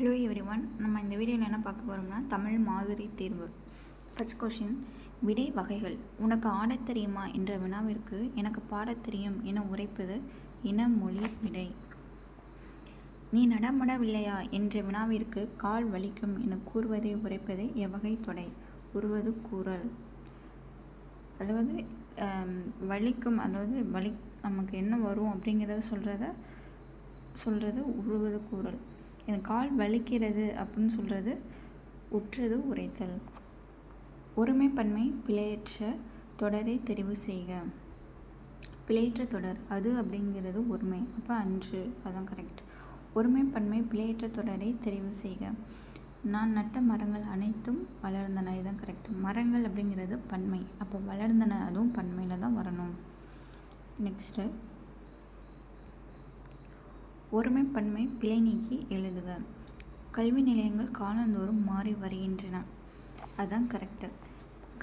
Hello every one நம்ம இந்த வீடியோவில் என்ன பார்க்க போகிறோம்னா தமிழ் மாதிரி தேர்வு. ஃபர்ஸ்ட் கொஷின் விடை வகைகள். உனக்கு ஆடத் தெரியுமா என்ற வினாவிற்கு எனக்கு பாடத் தெரியும் என உரைப்பது இன மொழி விடை. நீ நடமாடவில்லையா என்ற வினாவிற்கு கால் வலிக்கும் என கூறுவதை உரைப்பது எவ்வகை தொடை. உருவது கூறல். அதாவது வலிக்கும் அதாவது வலி நமக்கு என்ன வரும் அப்படிங்கிறத சொல்கிறத சொல்கிறது உருவது கூறல். எனக்கு கால் வலிக்கிறது அப்படின்னு சொல்கிறது உற்றது உரைத்தல். ஒருமைப்பன்மை பிழையற்ற தொடரை தெரிவு செய்க. பிழையற்ற தொடர் அது அப்படிங்கிறது ஒருமை அப்போ அன்று அதான் கரெக்ட் ஒருமைப்பன்மை பிழையற்ற தொடரை தெரிவு செய்க. நான் நட்ட மரங்கள் அனைத்தும் வளர்ந்தன இதுதான் கரெக்ட் மரங்கள் அப்படிங்கிறது பன்மை அப்போ வளர்ந்தன அதுவும் பன்மையில் தான் வரணும். நெக்ஸ்ட்டு ஒருமைப்பன்மை பிழை நீக்கி எழுதுக. கல்வி நிலையங்கள் காலந்தோறும் மாறி வருகின்றன. அதுதான் கரெக்டு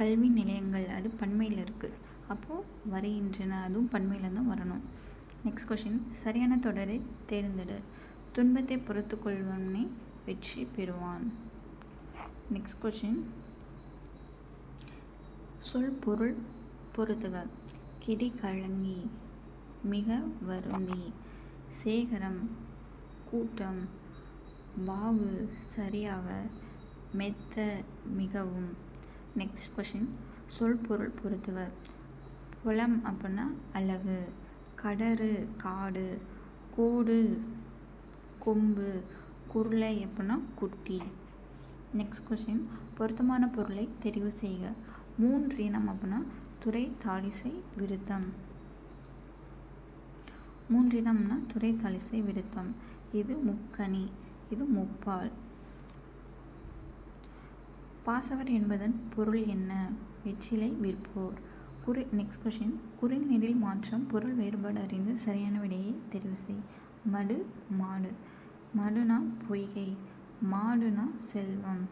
கல்வி நிலையங்கள் அது பன்மையில் இருக்குது அப்போது வருகின்றன அதுவும் பன்மையில் தான் வரணும். நெக்ஸ்ட் கொஷின் சரியான தொடரை தேர்ந்தெடு. துன்பத்தை பொறுத்து கொள்வனே வெற்றி பெறுவான். நெக்ஸ்ட் கொஷின் சொல் பொருள் பொருத்துக. கிடி கலங்கி மிக வருந்தி. சேகரம் கூட்டம் வாவு சரியாக மெத்த மிகவும். நெக்ஸ்ட் கொஷின் சொல் பொருள் பொறுத்துக புலம் அப்படின்னா அழகு. கடறு காடு. கோடு கொம்பு. குருளை அப்படின்னா குட்டி. நெக்ஸ்ட் கொஷின் பொருத்தமான பொருளை தெரிவு செய்க. மூன்று இனம் அப்படின்னா துறை தாலிசை விருத்தம். மூன்றினம்னா துறை தாலிசை விருத்தம். இது முக்கணி இது முப்பால். பாசவர் என்பதன் பொருள் என்ன? வெற்றிலை விற்போர். குறி நெக்ஸ்ட் கொஷின் குறிநெடில் மாற்றம் பொருள் வேறுபாடு அறிந்து சரியான விடையை தெரிவு செய். மடு மாடு. மடுனா பொய்கை மாடுனா செல்வம்.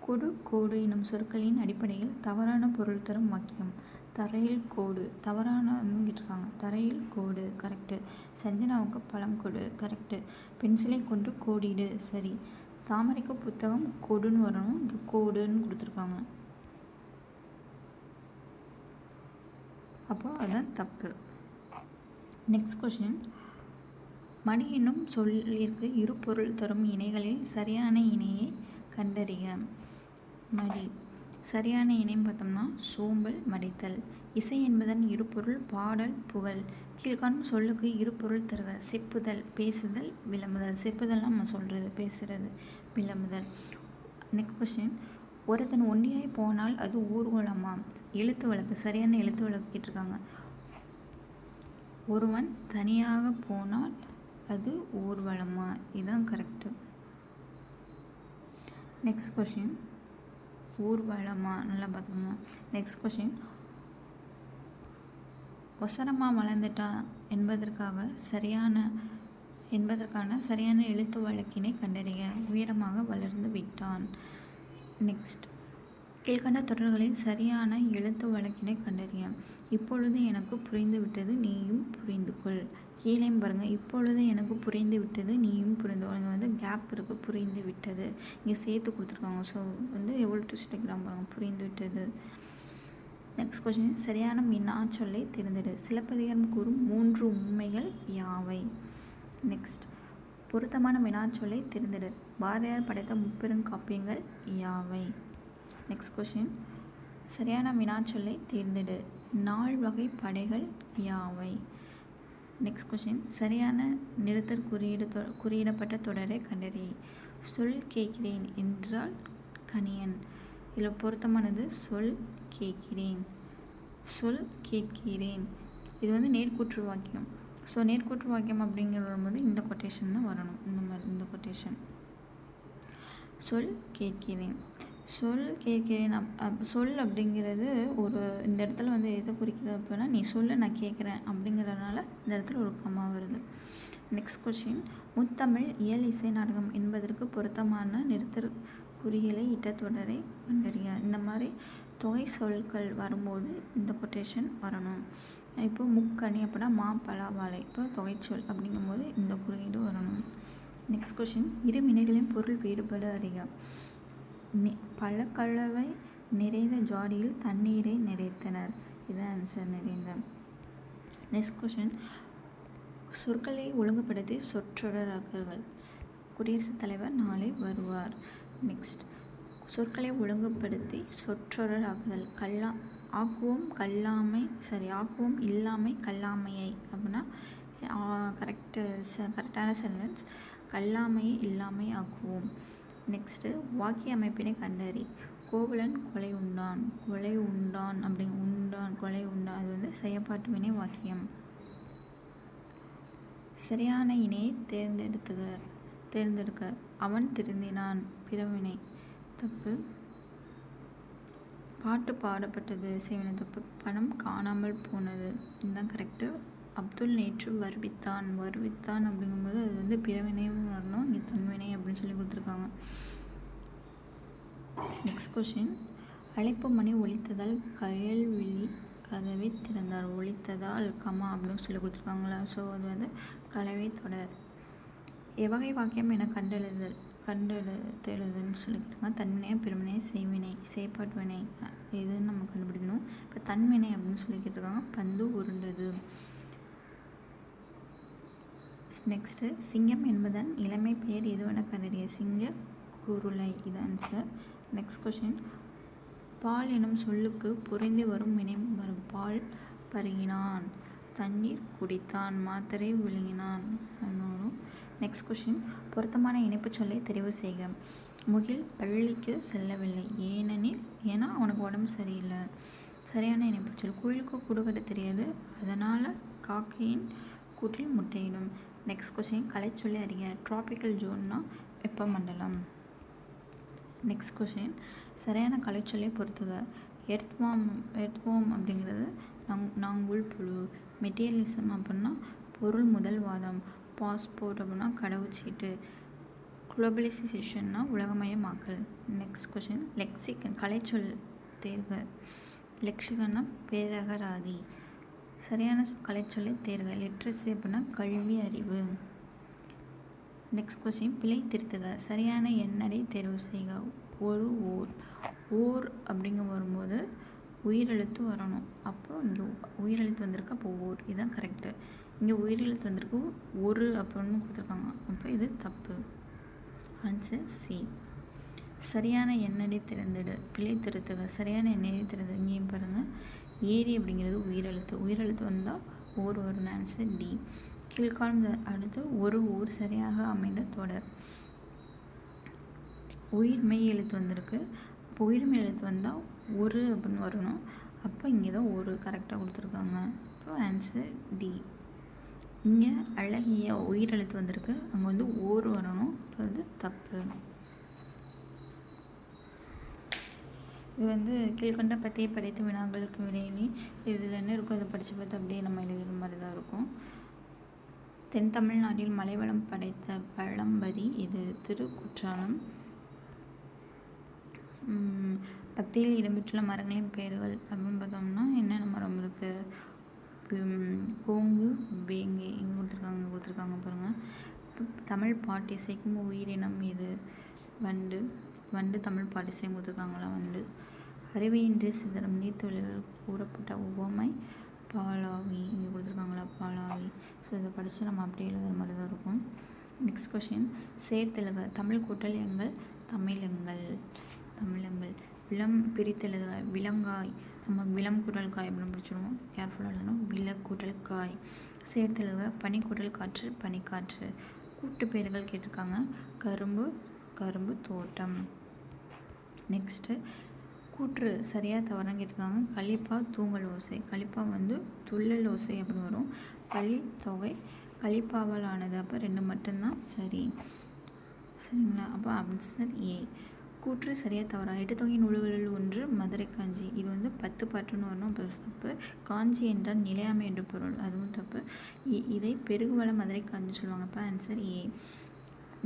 கொடு கோடு எனும் சொற்களின் அடிப்படையில் தவறான பொருள் தரும் வாக்கியம். தரையில் கோடு. தவறான இருக்காங்க தரையில் கோடு. கரெக்டு சஞ்சனாவுக்கு பழம் கொடு. கரெக்டு பென்சிலை கொண்டு கோடிடு. சரி. தாமரைக்கு புத்தகம் கொடுன்னு வரணும். இங்கே கோடுன்னு கொடுத்துருக்காங்க. அப்போ அதான் தப்பு. நெக்ஸ்ட் கொஷின் மணி என்னும் சொல்லிற்கு இரு பொருள் தரும் இணைகளில் சரியான இணையை கண்டறிய. மடி சரியான இணையம் பார்த்தோம்னா சோம்பல் மடித்தல். இசை என்பதன் இரு பொருள் பாடல் புகழ். கீழ்காணும் சொல்லுக்கு இருபொருள் தருக. செப்புதல் பேசுதல் விளம்புதல். செப்புதல் நம்ம சொல்கிறது பேசுகிறது விளம்புதல். நெக்ஸ்ட் கொஸ்டின் ஒருத்தன் ஒண்டியாய் போனால் அது ஊர்வலமா? எழுத்து வழக்கு சரியான எழுத்து வழக்கு கேட்டிருக்காங்க. ஒருவன் தனியாக போனால் அது ஊர்வலமா? இதுதான் கரெக்டு நெக்ஸ்ட் கொஷின் ஊர்வலமா? நல்லா பார்த்துக்கோங்க. நெக்ஸ்ட் கொஷின் ஒசரமாக வளர்ந்துட்டா என்பதற்காக சரியான என்பதற்கான சரியான எழுத்து வழக்கினை கண்டறிய உயரமாக வளர்ந்து விட்டான். நெக்ஸ்ட் கீழ்கண்ட தொடர்களில் சரியான எழுத்து வழக்கினை கண்டறிய. இப்பொழுது எனக்கு புரிந்துவிட்டது நீயும் புரிந்து கொள் கீழேயும் பாருங்கள் இப்பொழுது எனக்கு புரிந்து விட்டது நீயும் புரிந்து இங்கே வந்து கேப் இருக்குது புரிந்து விட்டது. இங்கே சேர்த்து கொடுத்துருக்காங்க. ஸோ வந்து எவ்வளோ ட்விஸ்ட் பாருங்கள் புரிந்து விட்டது. நெக்ஸ்ட் கொஸ்டின் சரியான வினா சொல்லை தேர்ந்தெடு. சிலப்பதிகாரம் கூறும் மூன்று உண்மைகள் யாவை? நெக்ஸ்ட் பொருத்தமான வினாச்சொல்லை தேர்ந்தெடு. பாரதியார் படைத்த முப்பெரும் காப்பியங்கள் யாவை? நெக்ஸ்ட் கொஷின் சரியான வினாச்சொல்லை தேர்ந்தெடு. நாள் வகை படைகள் யாவை? நெக்ஸ்ட் கொஷின் சரியான நிறுத்தற் குறியீடு தொ- குறியிடப்பட்ட தொடரை கண்டறி. சொல் கேட்கிறேன் என்றால் கணியன் இதில் பொருத்தமானது சொல் கேட்கிறேன். சொல் கேட்கிறேன். இது வந்து நேர்கூற்று வாக்கியம். ஸோ நேர்கூற்று வாக்கியம் அப்படிங்கிற வரும்போது இந்த கொட்டேஷன் தான் வரணும். இந்த மாதிரி இந்த கொட்டேஷன் சொல் கேட்கிறேன். சொல் கேட்கிறேன் அப் சொல் அப்படிங்கிறது ஒரு இந்த இடத்துல வந்து எதை குறிக்குது அப்படின்னா நீ சொல்ல நான் கேட்குறேன் அப்படிங்கிறதுனால இந்த இடத்துல ஒரு கம்மா வருது. நெக்ஸ்ட் கொஷின் முத்தமிழ் இயல் இசை நாடகம் என்பதற்கு பொருத்தமான நிறுத்தற் குறிகளை இட்ட தொடரை கண்டறிய இந்த மாதிரி தொகை சொற்கள் வரும்போது இந்த கொட்டேஷன் வரணும். இப்போ முக்கணி அப்படின்னா மா பலா வாழை இப்போ தொகைச்சொல் அப்படிங்கும்போது இந்த குறியீடு வரணும். நெக்ஸ்ட் கொஷின் இரு வினைகளின் பொருள் வேறுபாடு அறிக. பழக்கலவை நிறைந்த ஜாடியில் தண்ணீரை நிறைத்தனர். இதான் ஆன்சர் நிறைந்த. நெக்ஸ்ட் கொஷின் சொற்களை ஒழுங்குபடுத்தி சொற்றொடராக்கர்கள் குடியரசுத் தலைவர் நாளை வருவார். நெக்ஸ்ட் சொற்களை ஒழுங்குபடுத்தி சொற்றொடர் ஆக்குதல் கல்லா ஆக்குவோம் கல்லாமை சரி ஆக்குவோம் இல்லாமை கல்லாமையை அப்படின்னா கரெக்டு கரெக்டான சென்டென்ஸ் கல்லாமையை இல்லாமை ஆக்குவோம். நெக்ஸ்ட்டு வாக்கிய அமைப்பினை கண்டறி. கோவலன் கொலை உண்டான். கொலை உண்டான் அப்படி உண்டான் கொலை உண்டான். அது வந்து செயப்பாட்டு வினை வாக்கியம். சரியான இணையை தேர்ந்தெடுத்துக தேர்ந்தெடுக்க. அவன் திருந்தினான் பிறவினை. தப்பு. பாட்டு பாடப்பட்டது. செய்வினை தப்பு. பணம் காணாமல் போனது. இதுதான் கரெக்டு அப்துல் நேற்று வருவித்தான் வருவித்தான் அப்படிங்கும்போது அது வந்து பிறவினையும் வரணும் இங்கே தன்வினை அப்படின்னு சொல்லி கொடுத்துருக்காங்க. நெக்ஸ்ட் கொஷின் அழைப்பு மணி ஒலித்ததால் கயல்விழி கதவை திறந்தார். ஒழித்ததால் கமா அப்படின்னு சொல்லி கொடுத்துருக்காங்களா? ஸோ அது வந்து கலவை தொடர். எவகை வாக்கியம் என கண்டெழுதல் கண்டெடுத்தெழுதுன்னு சொல்லிக்கிட்டாங்க தன்வினையாக பிறவினை செய்வினை செயற்பாட்டு வினை இதுன்னு நம்ம கண்டுபிடிக்கணும். இப்போ தன்வினை அப்படின்னு சொல்லிக்கிட்டு இருக்காங்க பந்து உருண்டது. நெக்ஸ்ட்டு சிங்கம் என்பதன் இளமை பெயர் எதுவென கண்டறிய சிங்க குருளை இது ஆன்சர் நெக்ஸ்ட் கொஷின் பால் எனும் சொல்லுக்கு புரிந்து வரும் வினை வரும் பால் பருகினான் தண்ணீர் குடித்தான் மாத்திரை விழுங்கினான். நெக்ஸ்ட் கொஷின் பொருத்தமான இணைப்புச் சொல்லை தெரிவு செய்க. முகில் பள்ளிக்கு செல்லவில்லை. ஏனெனில் ஏன்னா அவனுக்கு உடம்பு சரியில்லை. சரியான இணைப்புச் சொல். குயிலுக்கு கூடு தெரியாது. அதனால் காக்கையின் கூட்டில் முட்டையிடும். நெக்ஸ்ட் கொஷின் கலைச்சொல்லி அறிக ட்ராபிக்கல் ஜோன்னா வெப்பமண்டலம். நெக்ஸ்ட் கொஷின் சரியான கலைச்சொல்லை பொறுத்துக. எர்த்வாம் எர்த்வாம் அப்படிங்கிறது நங் நாங்குள் புழு. மெட்டீரியலிசம் அப்படின்னா பொருள் முதல் வாதம். பாஸ்போர்ட் அப்படின்னா கடவுச்சீட்டு. குளோபலைசேஷன்னா உலகமயமாக்கல். நெக்ஸ்ட் கொஷின் லெக்சிகன் கலைச்சொல் தேர்க. லெக்சிகன்னா பேரகராதி. சரியான கலைச்சொல்லை தேர்க லிட்ரஸி அப்படின்னா கல்வி அறிவு. நெக்ஸ்ட் கொஸ்டின் பிழை திருத்துக சரியான எண்ணடை தேர்வு செய்க. ஒரு ஓர் ஓர் அப்படிங்க வரும்போது உயிரெழுத்து வரணும். அப்போ இங்கே உயிரெழுத்து வந்திருக்கு அப்போ ஓர். இதுதான் கரெக்டு இங்கே உயிரெழுத்து வந்திருக்கு ஒரு அப்படின்னு கொடுத்துருக்காங்க. அப்போ இது தப்பு. ஆன்சர் சி சரியான எண்ணடை திறந்துடு பிழை திருத்துக சரியான எண்ணெயை திறந்து இங்கேயும் பாருங்கள் ஏரி அப்படிங்கிறது உயிரெழுத்து. உயிரெழுத்து வந்தால் ஓர் வரும் ஆன்சர் டி கீழ்காணும் அடுத்து ஒரு ஊர் சரியாக அமைந்த தொடர். உயிர் மெய் எழுத்து வந்திருக்கு. இப்போ உயிர் மெய் எழுத்து வந்தால் ஒரு அப்படின்னு வரணும். அப்போ இங்கே தான் ஒரு கரெக்டாக கொடுத்துருக்காங்க. இப்போ ஆன்சர் டி இங்கே அழகிய உயிர் எழுத்து வந்திருக்கு. அங்கே வந்து ஓர் வரணும். இப்போ வந்து தப்பு. இது வந்து கீழ்கண்ட பற்றிய படைத்த வினாக்களுக்கு விடையினி இதில் என்ன இருக்கோ அதை படித்து பார்த்து அப்படியே நம்ம எழுதுகிற மாதிரி தான் இருக்கும். தென் தமிழ்நாட்டில் மலைவளம் படைத்த பழம்பதி இது திருக்குற்றாலம். பக்தியில் இடம்பெற்றுள்ள மரங்களின் பெயர்கள் அப்படின்னு பார்த்தோம்னா என்னென்ன மரம் இருக்குது கோங்கு வேங்கு இங்கே கொடுத்துருக்காங்க கொடுத்துருக்காங்க பாருங்கள் தமிழ் பாட்டிசைக்கும் உயிரினம் இது. வண்டு வண்டு தமிழ் பாட்டிசையும் கொடுத்துருக்காங்களா வந்து. அறிவையின்றி சிதறம் நீர்த்தொழில்கள் கூறப்பட்ட உவமை பாலாவி இங்கே கொடுத்துருக்காங்களா பாலாவி. ஸோ இதை படித்து நம்ம அப்படியே எழுதுகிற மாதிரி தான் இருக்கும். நெக்ஸ்ட் கொஷின் சேர்த்தெழுக தமிழ் கூட்டல் எங்கள் தமிழங்கள் தமிழங்கள் விளம் பிரித்தெழுதுக விலங்காய் நம்ம விளம் கூட்டல் காய் அப்படின்னு பிடிச்சிடுவோம் கேர்ஃபுல்லாக எழுதணும். வில கூட்டல் காய். சேர்த்தெழுதுக பனி கூட்டல் காற்று பனிக்காற்று கூட்டு பெயர்கள் கேட்டிருக்காங்க. கரும்பு கரும்பு தோட்டம். நெக்ஸ்ட்டு கூற்று சரியாக தவறான்னு கேட்டிருக்காங்க கழிப்பா தூங்கல் ஓசை. கழிப்பா வந்து துள்ளல் ஓசை அப்படின்னு வரும். பள்ளி தொகை கழிப்பாவால் ஆனது. அப்போ ரெண்டு மட்டும்தான் சரி. சரிங்களா? அப்போ ஆன்சர் ஏ கூற்று சரியாக தவறா? எட்டுத்தொகை நூல்களில் ஒன்று மதுரை காஞ்சி. இது வந்து பத்து பாட்டுன்னு வரணும். அப்போ தப்பு. காஞ்சி என்றால் நிலையாமை என்று பொருள். அதுவும் தப்பு. இதை பெருகுவள மதுரை காஞ்சி சொல்லுவாங்க. அப்போ ஆன்சர் ஏ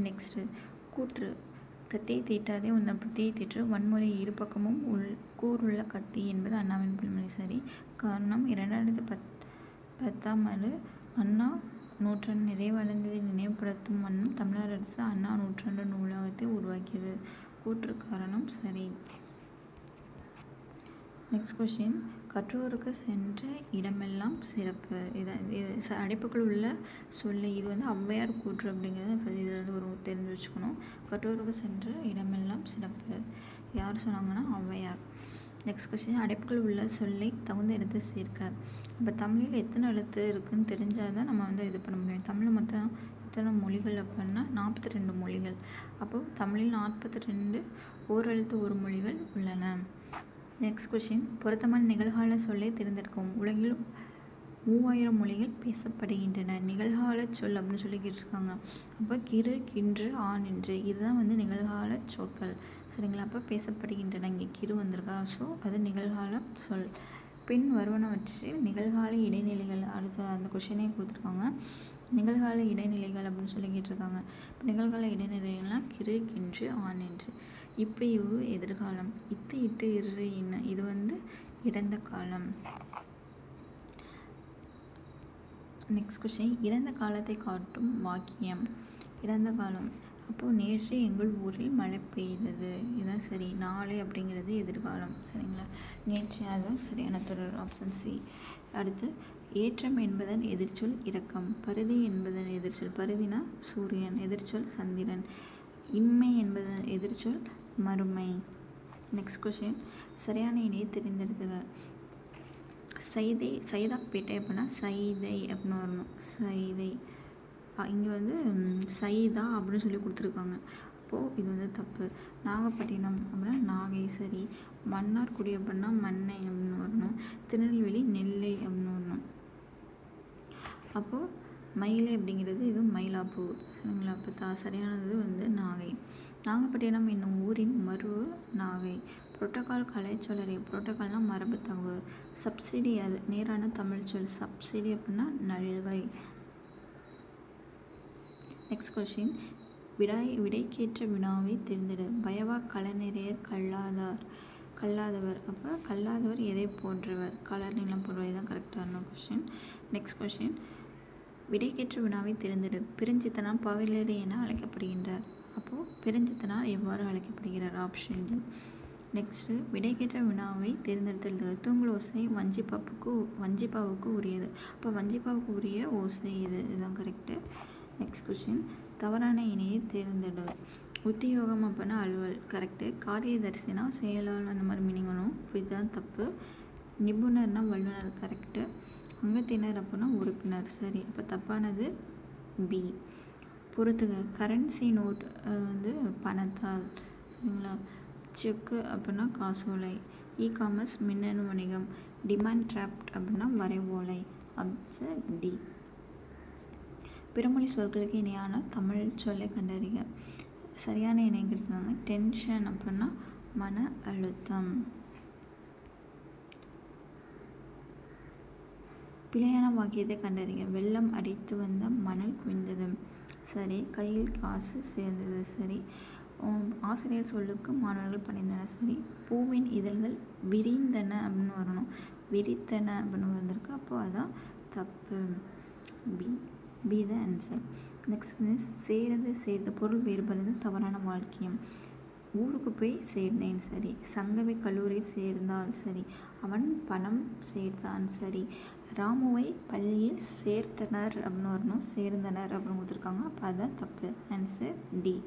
நெக்ஸ்ட்டு கூற்று கத்தியை தீட்டாதே உன் புத்தியை தீற்று. வன்முறை இரு பக்கமும் உள் கூறுள்ள கத்தி என்பது அண்ணாவின் புல்மொழி சரி. காரணம் இரண்டாயிரத்தி பத் பத்தாம் ஆண்டு அண்ணா நூற்றாண்டு நிறைவடைந்ததை நினைவுபடுத்தும் வண்ணம் தமிழர் அரசு அண்ணா நூற்றாண்டு நூலகத்தை உருவாக்கியது. கூற்று காரணம் சரி. நெக்ஸ்ட் கொஷின் கற்றோருக்கு சென்ற இடமெல்லாம் சிறப்பு. இதை இது ச அடைப்புக்குள் உள்ள சொல்லு. இது வந்து ஔவையார் கூற்று அப்படிங்கிறது இப்போ இதில் வந்து ஒரு தெரிஞ்சு வச்சுக்கணும். கற்றோருக்கு சென்ற இடமெல்லாம் சிறப்பு. யார் சொன்னாங்கன்னா ஔவையார் நெக்ஸ்ட் கொஸ்டின் அடைப்புக்குள் உள்ள சொல்லை தகுந்த இடத்தை சேர்க்க. இப்போ தமிழில் எத்தனை எழுத்து இருக்குதுன்னு தெரிஞ்சால் தான் நம்ம வந்து இது பண்ண முடியும். தமிழ் மொத்தம் எத்தனை மொழிகள் அப்படின்னா நாற்பத்தி ரெண்டு மொழிகள். அப்போது தமிழில் நாற்பத்தி ரெண்டு ஓரெழுத்து ஒரு மொழிகள் உள்ளன. நெக்ஸ்ட் கொஷின் பொருத்தமான நிகழ்கால சொல்லை தேர்ந்தெடுக்கும் உலகில் மூவாயிரம் மொழிகள் பேசப்படுகின்றன. நிகழ்கால சொல் அப்படின்னு சொல்லிக்கிட்டு இருக்காங்க அப்போ கிரு கின்று ஆண் என்று இதுதான் வந்து நிகழ்கால சொற்கள். சரிங்களா? அப்போ பேசப்படுகின்றன. இங்கே கிரு வந்திருக்கா. ஸோ அது நிகழ்கால சொல். பின் வருவனவற்றில் நிகழ்கால இடைநிலைகள். அடுத்த அந்த கொஷினே கொடுத்துருக்காங்க. நிகழ்கால இடைநிலைகள் அப்படின்னு சொல்லி கேட்டிருக்காங்க. இப்போ நிகழ்கால இடைநிலைகள்லாம் கிரு கின்று ஆண் என்று. இப்போ இவ்வு எதிர்காலம். இத்து இட்டு இரு இன்ன. இது வந்து இறந்த காலம். நெக்ஸ்ட் கொஸ்டின் இறந்த காலத்தை காட்டும் வாக்கியம். இறந்த காலம். அப்போது நேற்று எங்கள் ஊரில் மழை பெய்தது. இதுதான் சரி. நாளை அப்படிங்கிறது எதிர்காலம். சரிங்களா? நேற்று அதுதான் சரியான தொடர். ஆப்ஷன் சி அடுத்து ஏற்றம் என்பதன் எதிர்ச்சொல் இரக்கம். பருதி என்பதன் எதிர்ச்சொல் பருதினா சூரியன் எதிர்ச்சொல் சந்திரன். இம்மை என்பதன் எதிர்ச்சொல் மறுமை. நெக்ஸ்ட் கொஷின் சரியான இணையை தெரிந்தெடுத்துக. சைதை சைதாப்பேட்டை அப்படின்னா சைதை அப்படின்னு வரணும். சைதை. இங்கே வந்து சைதா அப்படின்னு சொல்லி கொடுத்துருக்காங்க. அப்போது இது வந்து தப்பு. நாகப்பட்டினம் அப்படின்னா நாகை சரி மன்னார்குடி அப்படின்னா மண்ணை அப்படின்னு வரணும். திருநெல்வேலி நெல் அப்போது மயிலை அப்படிங்கிறது இது மயிலாப்பூர். சரிங்களா? அப்போ தா சரியானது வந்து நாகை. நாகப்பட்டினம் என்னும் ஊரின் மருவு நாகை. புரோட்டோக்கால் கலைச்சொலரி புரோட்டோக்கால்னால் மரபு தகவல் சப்சிடி அது நேரான தமிழ் சொல். சப்சிடி அப்படின்னா நல்கை நெக்ஸ்ட் கொஷின் விடாய் விடைக்கேற்ற வினாவை தேர்ந்தெடு. பயவா கலைநிறையர் கல்லாதார் கல்லாதவர். அப்போ கல்லாதவர் எதை போன்றவர்? கலர் நிலம் போன்றவை தான் கரெக்டான கொஷின் நெக்ஸ்ட் கொஷின் விடைக்கேற்ற வினாவை தேர்ந்தெடு. பிரிஞ்சித்தனார் பவிலரி என அழைக்கப்படுகின்றார். அப்போது பிரிஞ்சித்தனார் எவ்வாறு அழைக்கப்படுகிறார்? ஆப்ஷன் டி நெக்ஸ்ட்டு விடைக்கேற்ற வினாவை தேர்ந்தெடுத்து தூங்கல் ஓசை வஞ்சிப்பாவுக்கு வஞ்சிப்பாவுக்கு உரியது. அப்போ வஞ்சிப்பாவுக்கு உரிய ஓசை இது இதுதான் கரெக்டு நெக்ஸ்ட் கொஷின் தவறான இணையை தேர்ந்தெடு. உத்தியோகம் அப்படின்னா அலுவல். கரெக்டு காரியதரிசினா செயலாளர் அந்த மாதிரி மீனிங் வரும். இதுதான் தப்பு. நிபுணர்னா வல்லுநர். கரெக்டு அங்கத்தினர் அப்போனா உறுப்பினர். சரி அப்போ தப்பானது பி பொறுத்துக கரன்சி நோட் வந்து பணத்தால். சரிங்களா? செக்கு அப்படின்னா காசோலை. இ காமர்ஸ் மின்னணு வணிகம். டிமாண்ட் டிராப்ட் அப்படின்னா வரைவோலை. ஆப்ஷன் டி பிறமொழி சொற்களுக்கு இணையான தமிழ் சொல்லை கண்டறிக. சரியான இணைங்கிருக்காங்க டென்ஷன் அப்படின்னா மன அழுத்தம். பிழையான கண்டறிங்க கண்டறிய வெள்ளம் அடித்து வந்த மணல் குவிந்தது. சரி கையில் காசு சேர்ந்தது. சரி ஆசிரியர் சொல்லுக்கு மாணவர்கள் பணிந்தனர். சரி பூவின் இதழ்கள் விரிந்தன அப்படின்னு வரணும். விரித்தன அப்படின்னு வந்திருக்கு. அப்போ அதான் தப்பு. B B the answer next சேர்ந்து சேர்ந்த பொருள் வேறுபடுறது தவறான வாழ்க்கையம். ஊருக்கு போய் சேர்ந்தேன் சரி. சங்கவி கல்லூரியில் சேர்ந்தான் சரி. அவன் பணம் சேர்த்தான் சரி. ராமுவை பள்ளியில் சேர்த்தனர் அப்படின்னு வரணும் சேர்ந்தனர் அப்படின்னு கொடுத்துருக்காங்க. அப்போ அதுதான் தப்பு. Answer D